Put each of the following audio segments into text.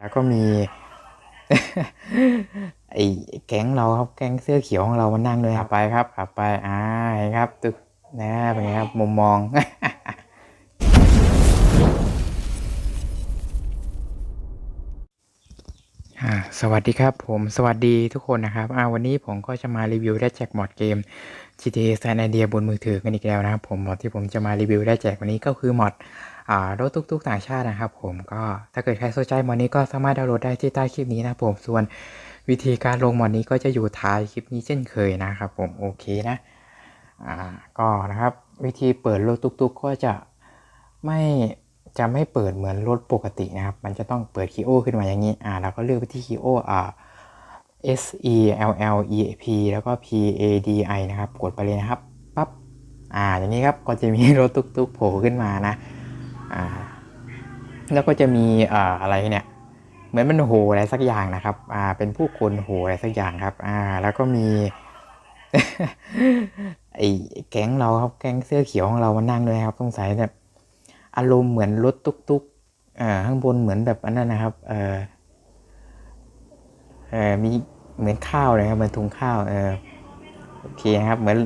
แล้วก็มีไอ้แก๊งเราครับแก๊งเสื้อเขียวของเรามานั่งด้วยครับไปครับขับไปอ่าเห็นครับตึกนะเป็นไงครับมุมมองอ่าสวัสดีครับผมสวัสดีทุกคนนะครับอ่าวันนี้ผมก็จะมารีวิวและแจกมอดเกม GTA San Andreas บนมือถือกันอีกแล้วนะครับผมมอดที่ผมจะมารีวิวและแจกวันนี้ก็คือมอดอ่า รถตุ๊กๆต่างชาตินะครับผมก็ถ้าเกิดใครสนใจมอดนี้ก็สามารถดาวน์โหลดได้ที่ใต้คลิปนี้นะผมส่วนวิธีการลงมอดนี้ก็จะอยู่ท้ายคลิปนี้เช่นเคยนะครับผมโอเคนะอ่าก็นะครับวิธีเปิดรถตุ๊กๆ ก็จะไม่จะไม่เปิดเหมือนรถปกตินะครับ มันจะต้องเปิดคีย์โอขึ้นมาอย่างนี้อ่าเราก็เลือกไปที่คีย์โออ่า S E L L E P แล้วก็ P A D I นะครับ กดไปเลยนะครับ ปั๊บ อ่า อย่างนี้ครับ ก็จะมีรถตุ๊กๆโผล่ขึ้นมานะ อ่าแล้วก็จะมีอ่าอะไรเนี่ยเหมือนมันโหอะไรสักอย่างนะครับ อ่า เป็นผู้คนโหอะไรสักอย่างครับ อ่า แล้วก็มีไอ้แก๊งเราครับ แก๊งเสื้อเขียวของเรามานั่งด้วยครับสงสัยแบบอารมณ์เหมือนรถตุ๊กๆอ่าข้างบนเหมือนแบบอันนั้นนะครับ เออเออมีเหมือนข้าวเลยครับเหมือนถุงข้าว เออโอเคนะครับ เหมือน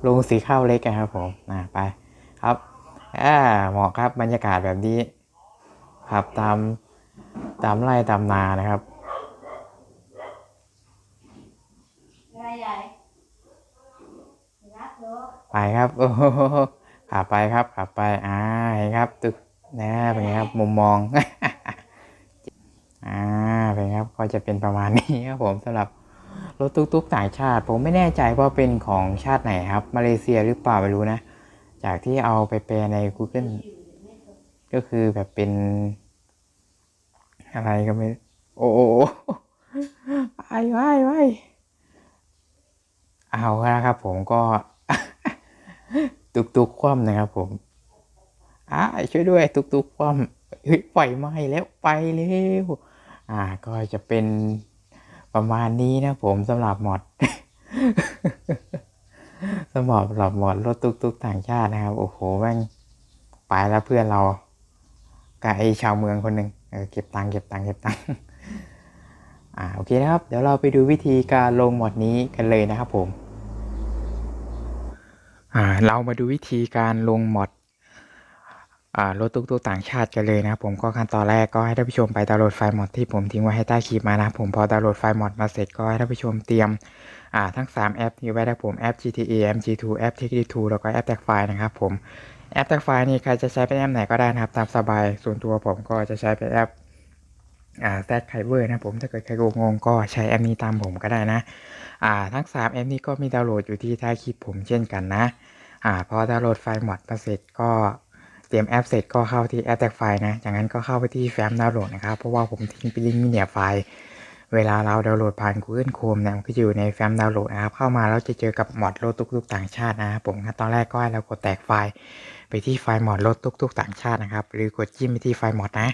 โรงสีข้าวเล็กนะครับผม อ่าไป ครับ อ่าเหมาะครับบรรยากาศแบบนี้ขับตามตามไร่ตามนานะครับไรใหญ่รักเนาะไปครับโอ้ขับไปครับขับไปอ่าเห็นครับตึกนะเป็นไงครับมุมมองอ่าเป็นครับก็จะเป็นประมาณนี้ครับผมสำหรับรถตุ๊กๆต่างชาติ ผมไม่แน่ใจว่าเป็นของชาติไหนครับ มาเลเซียหรือเปล่าไม่รู้นะ จากที่เอาไปแปลใน Google ก็คือแบบเป็น อะไรก็ไม่ โอ้โหไปไปไปเอาละครับผมก็ ตุกตุกๆคว่ำนะครับผมอ่าช่วยด้วย ตุกตุกๆคว่ำเฮ้ยไฟไหม้แล้วไปเร็วอ่า ก็จะเป็นประมาณนี้นะผมสำหรับมด สำหรับหลับหมอดรถตุกตุกต่างชาตินะครับ โอ้โหแม่งไปแล้วเพื่อนเรากับไอชาวเมืองคนหนึ่งเเก็บตังค์เก็บตังค์เก็บตังค์อ่าโอเคนะครับ เดี๋ยวเราไปดูวิธีการลงหมอดนี้กันเลยนะครับผมอ่าเรามาดูวิธีการลงหมอดอ่ารถตุ๊กๆต่างชาติกันเลยนะครับผมก็ขั้นตอนแรกก็ให้ท่านผู้ชมไปดาวน์โหลดไฟล์มอดที่ผมทิ้งไว้ให้ใต้คลิปมานะผมพอดาวน์โหลดไฟล์มอดมาเสร็จก็ให้ท่านผู้ชมเตรียม อ่าทั้ง 3 แอปนี้ไว้นะครับผมแอป GTA MG2 แอป TikTok แล้วก็แอป Tag File นะครับผมแอป Tag File นี่ใครจะใช้เป็นแอปไหนก็ได้นะครับ ตามสบายส่วนตัวผมก็จะใช้เป็นแอปอ่า Tag Fiber นะครับผมถ้าเกิดใครงงก็ใช้แอปนี้ตามผมก็ได้นะอ่าทั้ง 3 แอปนี้ก็มีดาวน์โหลดอยู่ที่ใต้คลิปผมเช่นกันนะอ่าพอดาวน์โหลดไฟล์หมดมาเสร็จก็เตรียมแอปเสร็จก็เข้าที่แอปแท็กไฟนะจากนั้นก็เข้าไปที่แฟ้มดาวน์โหลดนะครับเพราะว่าผมทิ้งไปลิงก์มีเดียไฟล์ เวลาเราดาวน์โหลดผ่าน Google Chrome เนี่ยมันก็จะอยู่ในแฟ้มดาวน์โหลดนะครับเข้ามาแล้วจะเจอกับมอดรถตุ๊กๆต่างชาตินะครับผมตอนแรกก็ให้เรากดแตกไฟล์ ไปที่ไฟล์มอดรถตุ๊กๆต่างชาตินะครับ หรือกดจิ้มไปที่ไฟล์มอดนะ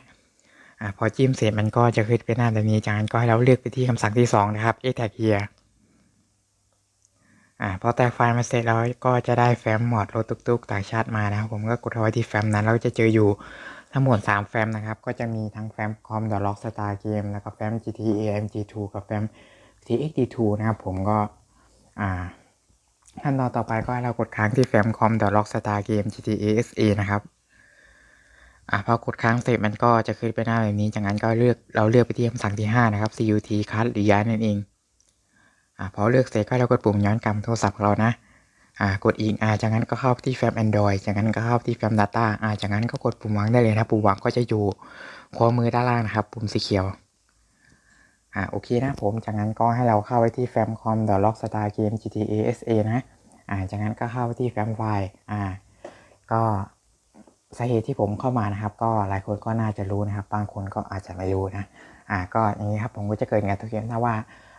อ่าพอจิ้มเสร็จมันก็จะขึ้นเป็นหน้าแบบนี้จากนั้นก็ให้เราเลือกไปที่คำสั่งที่สองนะครับ extract here อ่าพอแตกไฟล์มาเสร็จแล้วก็จะได้แฟ้มมอดรถตุ๊กๆต่างชาติมานะครับผมก็กดเอาไว้ที่แฟ้มนั้นแล้วจะเจออยู่ ทั้งหมด 3 แฟ้มนะครับ ก็จะมีทั้งแฟ้มคอมดอล็อกสตาร์เกมแล้วก็แฟ้ม GTA MG2 กับแฟ้ม TXD2 นะครับ ผมก็อ่าขั้นตอนต่อไปก็ให้เรากดค้างที่แฟ้มคอมดอล็อกสตาร์เกม GTA SA นะครับอ่าพอกดค้างเสร็จมันก็จะขึ้นไปหน้าแบบนี้ จากนั้นก็เลือกเราเลือกไปที่คำสั่งที่ 5 นะครับ CUT คัดหรือย้ายนั่นเองอ่าพอเลือกเสร็จก็เรากดปุ่มย้อนกลับโทรศัพท์ของเรานะ กดอีกอ่าจากนั้นก็เข้าที่แฟ้ม Android จากนั้นก็เข้าที่แฟ้ม Data อ่าจากนั้นก็กดปุ่มวางได้เลยนะปุ่มวางก็จะอยู่ขวามือด้านล่างนะครับ ปุ่มสีเขียวอ่าโอเคนะผม จากนั้นก็ให้เราเข้าไปที่แฟ้มคอม The Lock Star Game GTA SA นะอ่าจากนั้นก็เข้าไปที่แฟ้มไฟล์อ่าก็สาเหตุที่ผมเข้ามานะครับ ก็หลายคนก็น่าจะรู้นะครับ บางคนก็อาจจะไม่รู้นะอ่าก็อย่างนี้ครับผมก็จะเกิดงานทุกเกมถ้าว่า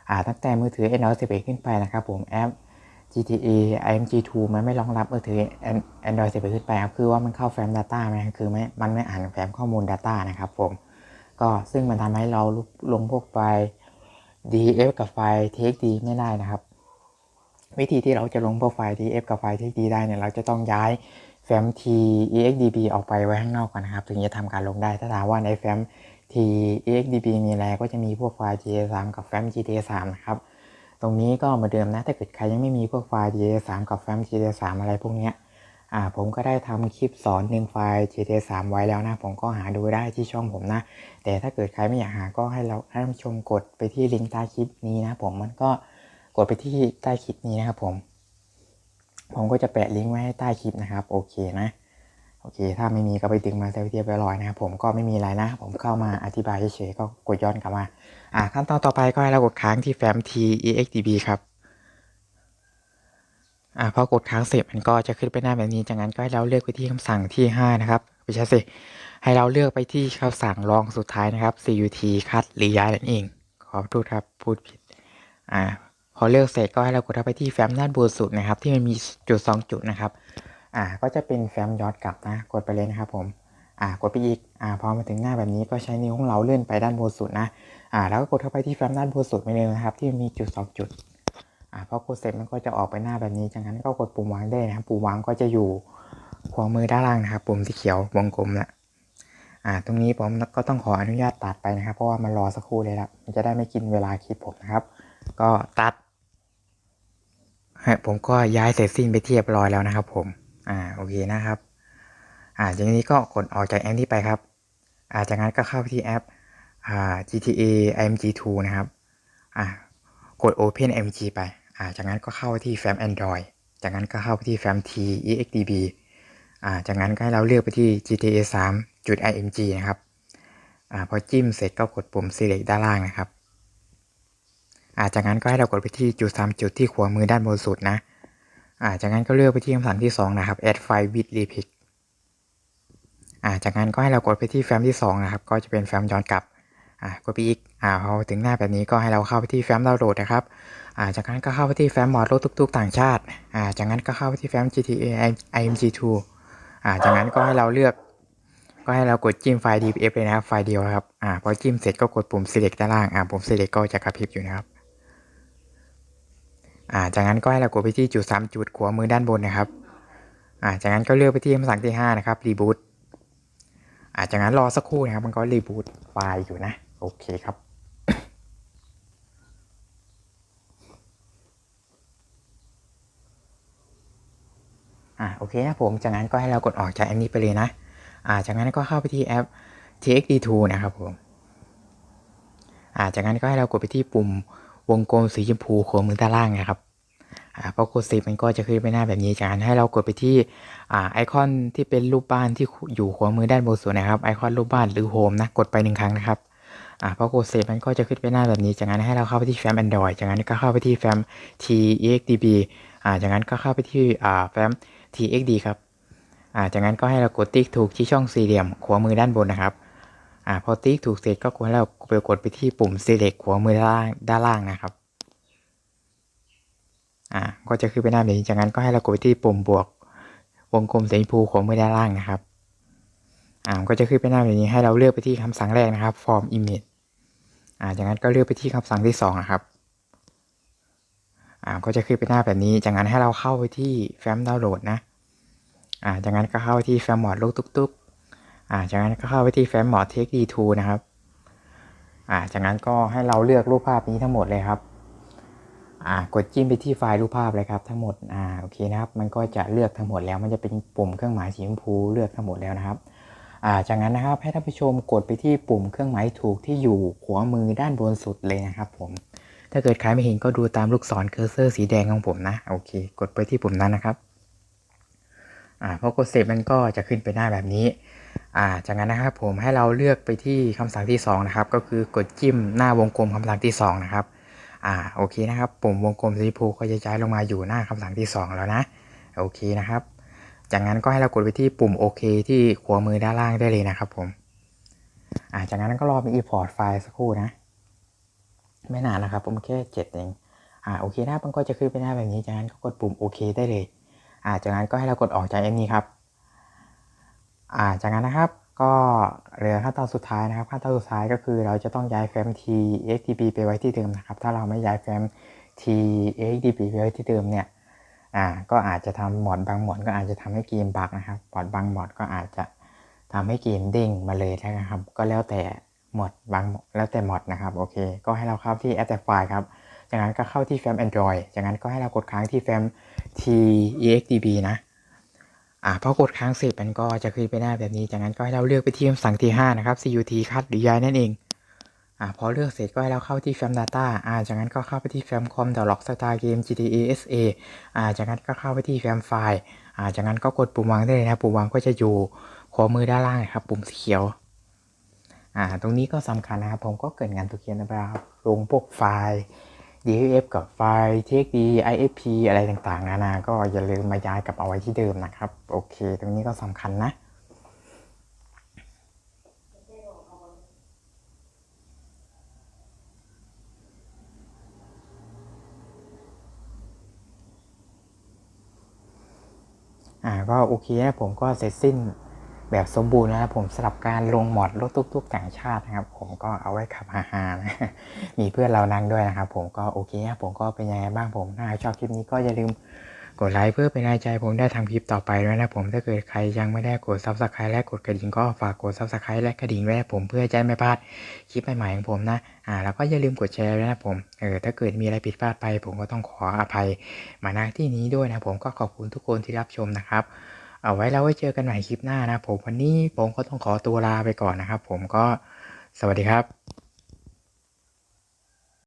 อ่าตั้งแต่มือถือ Android 11ขึ้นไปนะครับผมแอป GTA IMG2 มันไม่รองรับมือถือ Android 11ขึ้นไปครับ คือว่ามันเข้าแฟ้ม Data ไหมคือไม่มันไม่อ่านแฟ้มข้อมูล Data นะครับผม ก็ซึ่งมันทำให้เราลงพวกไฟล์ DF กับไฟล์ TXT ไม่ได้นะครับ วิธีที่เราจะลงพวกไฟล์ DF กับไฟล์ TXT ได้เนี่ย เราจะต้องย้ายแฟ้ม TEXDB ออกไปไว้ข้างนอกก่อนนะครับ ถึงจะทำการลงได้ ถ้าถามว่าในแฟ้ม TEXDB มีอะไรก็จะมีพวกไฟล์ GTA 3กับแฟ้ม GTA 3นะครับ ตรงนี้ก็เหมือนเดิมนะ ถ้าเกิดใครยังไม่มีพวกไฟล์ GTA 3 กับแฟ้ม GTA 3 อะไรพวกเนี้ยอ่าผมก็ได้ทำคลิปสอนหนึ่งไฟล์ GTA 3 ไว้แล้วนะ ผมก็หาดูได้ที่ช่องผมนะ แต่ถ้าเกิดใครไม่อยากหาก็ให้เราให้ท่านชมกดไปที่ลิงก์ใต้คลิปนี้นะผมมันก็กดไปที่ใต้คลิปนี้นะครับผม ผมก็จะแปะลิงก์ไว้ให้ใต้คลิปนะครับ โอเคนะ โอเค ถ้าไม่มีก็ไปดึงมาเซฟเทียบไปลอยนะครับผมก็ไม่มีอะไรนะ ผมเข้ามาอธิบายเฉยๆก็กดย้อนกลับมา อ่าขั้นตอนต่อไปก็ให้เรากดค้างที่แฟ้ม TEXDB ครับอ่าพอกดค้างเสร็จมันก็จะขึ้นไปหน้าแบบนี้ จากนั้นก็ให้เราเลือกไปที่คำสั่งที่ 5 นะครับไม่ใช่สิ ให้เราเลือกไปที่คำสั่งรองสุดท้ายนะครับ CUT คัดหรือย้ายนั่นเอง ขอโทษครับพูดผิด อ่า พอเลือกเสร็จก็ให้เรากดเข้าไปที่แฟ้มด้านบนสุดนะครับ ที่มันมีจุด 2 จุดนะครับ อ่าก็จะเป็นแฟ้มย้อนกลับนะ กดไปเลยนะครับผมอ่ากดไปอีกอ่าพอมาถึงหน้าแบบนี้ก็ใช้นิ้วของเราเลื่อนไปด้านบนสุดนะอ่าแล้วก็กดเข้าไปที่แฟ้มด้านบนสุดไปเลยนะครับ ที่มีจุด2จุดอ่าพอกดเสร็จมันก็จะออกไปหน้าแบบนี้จากนั้นก็กดปุ่มวางได้นะครับปุ่มวางก็จะอยู่ขวามือด้านล่างนะครับ ปุ่มสีเขียววงกลมนะอ่าตรงนี้ผมก็ต้องขออนุญาตตัดไปนะครับ เพราะว่ามันรอสักครู่เลยละมันจะได้ไม่กินเวลาคลิปผมนะครับ ก็ตัดผมก็ย้ายเสร็จสิ้นไปเทียบร้อยแล้วนะครับผม อ่าโอเคนะครับอ่าจากนี้ก็กดออกจากแอปนี้ไปครับอ่าจากนั้นก็เข้าไปที่แอปอ่า GTA IMG2 นะครับอ่ากด Open IMG ไปอ่าจากนั้นก็เข้าที่แฟ้ม Android จากนั้นก็เข้าไปที่แฟ้ม TEXDB อ่าจากนั้นก็ให้เราเลือกไปที่ GTA 3จุด IMG นะครับอ่าพอจิ้มเสร็จก็กดปุ่ม Select ด้านล่างนะครับอ่าจากนั้นก็ให้เรากดไปที่จุดสามจุดที่ขวามือด้านบนสุดนะ อ่าจากนั้นก็เลือกไปที่คำสั่งที่ 2 นะครับ add file with repic อ่าจากนั้นก็ให้เรากดไปที่แฟ้มที่ 2 นะครับ ก็จะเป็นแฟ้มย้อนกลับอ่ากดไปอีกอ่าพอถึงหน้าแบบนี้ก็ให้เราเข้าไปที่แฟ้มดาวน์โหลดนะครับอ่าจากนั้นก็เข้าไปที่แฟ้มมอดรถตุกๆ ต่างชาติอ่าจากนั้นก็เข้าไปที่แฟ้ม GTA IMG2 อ่าจากนั้นก็ให้เราเลือกก็ให้เรากดจิ้มไฟล์ DPF เลยนะครับ ไฟล์เดียวครับ อ่า พอจิ้มเสร็จก็กดปุ่ม select ด้านล่าง อ่า ปุ่ม select ก็จะกระพริบอยู่นะครับ อ่าจากนั้นก็ให้เรากดไปที่จุดสามจุดขวามือด้านบนนะครับอ่าจากนั้นก็เลือกไปที่คำสั่งที่5นะครับ reboot อ่าจากนั้นรอสักครู่นะครับมันก็ reboot ไฟล์อยู่นะโอเคครับอ่าโอเคนะผมจากนั้นก็ให้เรากดออกจากแอปนี้ไปเลยนะอ่าจากนั้นก็เข้าไปที่แอป TXD2 นะครับผมอ่าจากนั้นก็ให้เรากดไปที่ปุ่ม วงกลมสีชมพูขวามือด้านล่างนะครับอพอกดสิบมันก็จะขึ้นไปหน้าแบบนี้จากนั้นให้เรากดไปที่อไอคอนที่เป็นรูปบ้านที่อยู่ขวามือด้านบนสุดนะครับไอคอนรูปบ้านหรือโฮมนะกดไปหนึ่งครั้งนะครับอ่าพอกดเซฟมันก็จะขึ้นไปหน้าแบบนี้ จากนั้นให้เราเข้าไปที่แฟ้ม Android จากนั้นก็เข้าไปที่แฟ้ม T X D B อ่าจากนั้นก็เข้าไปที่อ่าแฟ้ม TXD ครับอ่าจากนั้นก็ให้เรากดติ๊กถูกที่ช่องสี่เหลี่ยมขวามือด้านบนนะครับ อ่าพอติ๊กถูกเสร็จก็กดให้เราไปกดไปที่ปุ่ม select ขวามือด้านล่างด้านล่างนะครับอ่าก็จะขึ้นไปหน้าแบบนี้จากนั้นก็ให้เรากดไปที่ปุ่มบวก วงกลมสีชมพูขวามือด้านล่างนะครับอ่าก็จะขึ้นไปหน้าแบบนี้ให้เราเลือกไปที่คำสั่งแรกนะครับ form image อ่าจากนั้นก็เลือกไปที่คำสั่งที่สองนะครับอ่าก็จะขึ้นไปหน้าแบบนี้จากนั้นให้เราเข้าไปที่แฟ้มดาวน์โหลดนะอ่าจากนั้นก็เข้าไปที่แฟ้มมอดลูกตุ๊กๆ อ่าจากนั้นก็เข้าไปที่แฟ้มหมอด TXD2 นะครับอ่าจากนั้นก็ให้เราเลือกรูปภาพนี้ทั้งหมดเลยครับอ่ากดจิ้มไปที่ไฟล์รูปภาพเลยครับทั้งหมดอ่าโอเคนะครับ มันก็จะเลือกทั้งหมดแล้ว มันจะเป็นปุ่มเครื่องหมายสีชมพูเลือกทั้งหมดแล้วนะครับอ่าจากนั้นนะครับให้ท่านผู้ชมกดไปที่ปุ่มเครื่องหมายถูกที่อยู่ขวามือด้านบนสุดเลยนะครับ ผม ถ้าเกิดใครไม่เห็นก็ดูตามลูกศรเคอร์เซอร์สีแดงของผมนะโอเค กดไปที่ปุ่มนั้นนะครับอ่าพอกดเสร็จมันก็จะขึ้นไปหน้าแบบนี้ อ่าจากนั้นนะครับผมให้เราเลือกไปที่คำสั่งที่สองนะครับก็คือกดจิ้มหน้าวงกลมคำสั่งที่สองนะครับอ่าโอเคนะครับปุ่มวงกลมสีชมพูก็จะย้ายลงมาอยู่หน้าคำสั่งที่สองแล้วนะโอเคนะครับ จากนั้นก็ให้เรากดไปที่ปุ่มโอเคที่ขวามือด้านล่างได้เลยนะครับผมอ่าจากนั้นก็รอเป็น import ไฟล์สักครู่นะ ไม่นานนะครับผมแค่เจ็ดเองอ่าโอเคนะครับมันก็จะขึ้นไปหน้าแบบนี้จากนั้นก็กดปุ่มโอเคได้เลยอ่าจากนั้นก็ให้เรากดออกจากแอปนี้ครับ อ่าจากนั้นนะครับก็เหลือขั้นตอนสุดท้ายนะครับขั้นตอนสุดท้ายก็คือเราจะต้องย้ายแฟ้ม TXDB ไปไว้ที่เดิมนะครับ ถ้าเราไม่ย้ายแฟ้ม TXDB ไปไว้ที่เดิมเนี่ยอ่าก็อาจจะทำหมอดบางหมอดก็อาจจะทำให้เกมบักนะครับหมอดบางหมอดก็อาจจะทำให้เกมเด้งมาเลยนะครับ ก็แล้วแต่หมดบางแล้วแต่หมอดนะครับโอเค ก็ให้เราเข้าที่ App แต่ไฟล์ครับจากนั้นก็เข้าที่แฟ้ม Android จากนั้นก็ให้เรากดค้างที่แฟ้ม TextDB นะ อ่าพอกดค้างเสร็จมันก็จะขึ้นไปหน้าแบบนี้ จากนั้นก็ให้เราเลือกไปที่คำสั่งที่ 5 นะครับ CUT คัดหรือย้ายนั่นเองอ่าพอเลือกเสร็จก็ให้เราเข้าที่แฟ้ม Data อ่าจากนั้นก็เข้าไปที่แฟ้ม com log star game GTA SA อ่าจากนั้นก็เข้าไปที่แฟ้มไฟล์อ่าจากนั้นก็กดปุ่มวางได้เลยนะปุ่มวางก็จะอยู่ขวามือด้านล่างนะครับปุ่มสีเขียวอ่าตรงนี้ก็สำคัญนะครับผมก็เกรินงานตัวเขียนนะครับลงพวกไฟล์ DFF กับไฟล์ TXT IFP อะไรต่างๆ นานา ก็อย่าลืมมาย้ายกลับเอาไว้ที่เดิมนะครับ โอเค ตรงนี้ก็สำคัญนะอ่าก็โอเคนะผมก็เสร็จสิ้น แบบสมบูรณ์นะครับผมสำหรับการลงหมอดรถตุ๊กๆต่างชาตินะครับ ผมก็เอาไว้ขับฮาๆนะมีเพื่อนเรานั่งด้วยนะครับ ผมก็โอเคนะผมก็เป็นยังไงบ้างผมถ้าชอบคลิปนี้ก็อย่าลืมกดไลค์เพื่อเป็นกำลังใจผมได้ทำคลิปต่อไปด้วยนะผมถ้าเกิดใครยังไม่ได้กดซับสไครต์และกดกระดิ่งก็ฝากกดซับสไครต์และกระดิ่งไว้ผมเพื่อจะไม่พลาดคลิปใหม่ๆของผมนะอ่าแล้วก็อย่าลืมกดแชร์ด้วยนะผมเออถ้าเกิดมีอะไรผิดพลาดไป ผมก็ต้องขออภัยมาณที่นี้ด้วยนะผมก็ขอบคุณทุกคนที่รับชมนะครับ เอาไว้เราไว้เจอกันใหม่คลิปหน้านะผมวันนี้ผมก็ต้องขอตัวลาไปก่อนนะครับ ผมก็สวัสดีครับ